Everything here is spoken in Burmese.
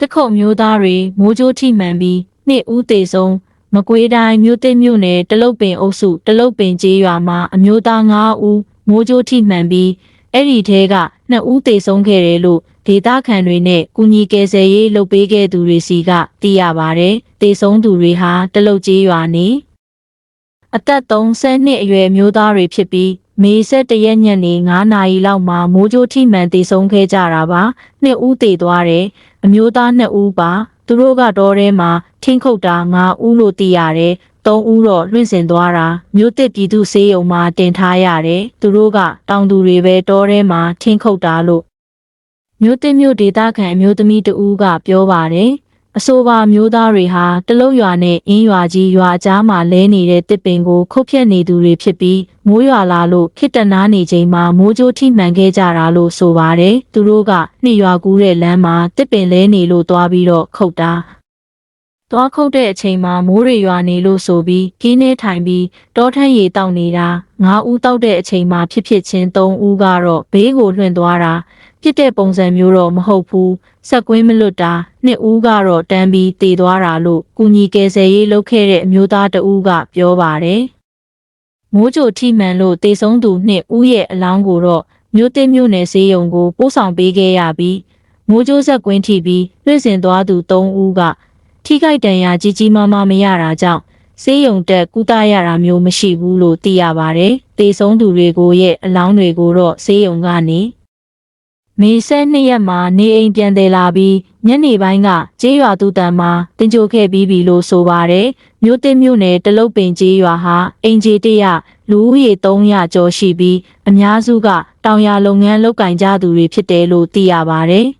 တခုတ်မျိုးသားတွေမိုးကြိုးထိမှန်ပြီးနှစ်ဦးသေဆုံးမကွေးတိုင်းမြို့သိမြို့နယ်တလုတ်ပင်အုပ်စုတလုတ်ပင်ကျေးရွာမှာအမျိုးသား9ဦးမိုးကြိုးထိမှန်ပြီးအဲ့ဒီထဲက2ဦးသေဆုံးခဲ့တယ်လို့ဒေသခံတွေနဲ့ကုညီကယ်ဆယ်ရေးလုပ်ပေးခဲ့သူတွေစီကသိရပါတယ်။သေဆုံးသူတွေဟာတလုတ်ကျေးရွာနေအသက်30နှစ်အရွယ်မျိုးသားတွေဖြစ်ပြီး မေဆက်တရက်ညနေ9နာရီလောက်မှာမိုးကြိုးထိမှန်သေဆုံးခဲ့ကြတာပါ။နှစ်ဦးသေသွားတယ်။အမျိုးသားနှစ်ဦးပါ။သူတို့ကတော့ထဲမှာထင်းခုတ်တာ9ဦးလို့သိရတယ်။သုံးဦးတော့လွင့်စင်သွားတာမြို့တစ်ပြည်သူစေးရုံမှာတင်ထားရတယ်။သူတို့ကတောင်သူတွေပဲတောထဲမှာထင်းခုတ်တာလို့မြို့တစ်မြို့ဒေသခံအမျိုးသမီးတဦးကပြောပါတယ်။ အဆိုပါမျိုးသားတွေဟာတလုတ်ရွာနဲ့အင်းရွာကြီးရွာကြားမှာလဲနေတဲ့တစ်ပင်ကိုခုတ်ဖြတ်နေသူတွေဖြစ်ပြီးမိုးရွာလာလို့ခိတနာနေချိန်မှာမိုးကြိုးထိမှန်ခဲ့ကြတာလို့ဆိုပါတယ်။သူတို့ကနှစ်ရွာကူးတဲ့လမ်းမှာတစ်ပင်လဲနေလို့သွားပြီးတော့ခုတ်တာ။သွားခုတ်တဲ့အချိန်မှာမိုးတွေရွာနေလို့ဆိုပြီးကင်းနေထိုင်ပြီးတောထန်းရီတောက်နေတာငါးဦးတောက်တဲ့အချိန်မှာဖြစ်ဖြစ်ချင်းသုံးဦးကတော့ဘေးကိုလွှင့်သွားတာ ပြစ်တဲ့ပုံစံမျိုးတော့မဟုတ်ဘူးဆက်ကွင်းမလွတ်တာနှစ်ဦးကတော့တန်းပြီးတည်သွားတာလို့ကုညီကယ်ဆယ်ရေးလုပ်ခဲ့တဲ့အမျိုးသားတဦးကပြောပါတယ်မိုးကြိုထိမှန်လို့တေဆုံးသူနှစ်ဦးရဲ့အလောင်းကိုတော့မြို့သိမြို့နယ်စေးရုံကိုပို့ဆောင်ပေးခဲ့ရပြီးမိုးကြိုဆက်ကွင်းထိပြီးလွှင့်စင်သွားသူ၃ဦးကထိခိုက်ဒဏ်ရာကြီးကြီးမားမားမရတာကြောင့်ဆေးရုံတက်ကုသရတာမျိုးမရှိဘူးလို့သိရပါတယ်။တေဆုံးသူတွေကိုရဲ့အလောင်းတွေကိုတော့ဆေးရုံကနေ မေဆက်နှစ်ရက်မှာနေအိမ်ပြန်တယ်လာပြီးညနေပိုင်းကကျေးရွာသူတန်မှာတင်ကြိုခဲ့ပြီးပြီလို့ဆိုပါတယ်။မြို့တစ်မြို့နယ်တလုတ်ပင်ကျေးရွာဟာအင်ဂျီတရလူဦးရေ300ကျော်ရှိပြီးအများစုကတောင်ယာလုပ်ငန်းလုပ်ကင်ကြသူတွေဖြစ်တယ်လို့သိရပါတယ်။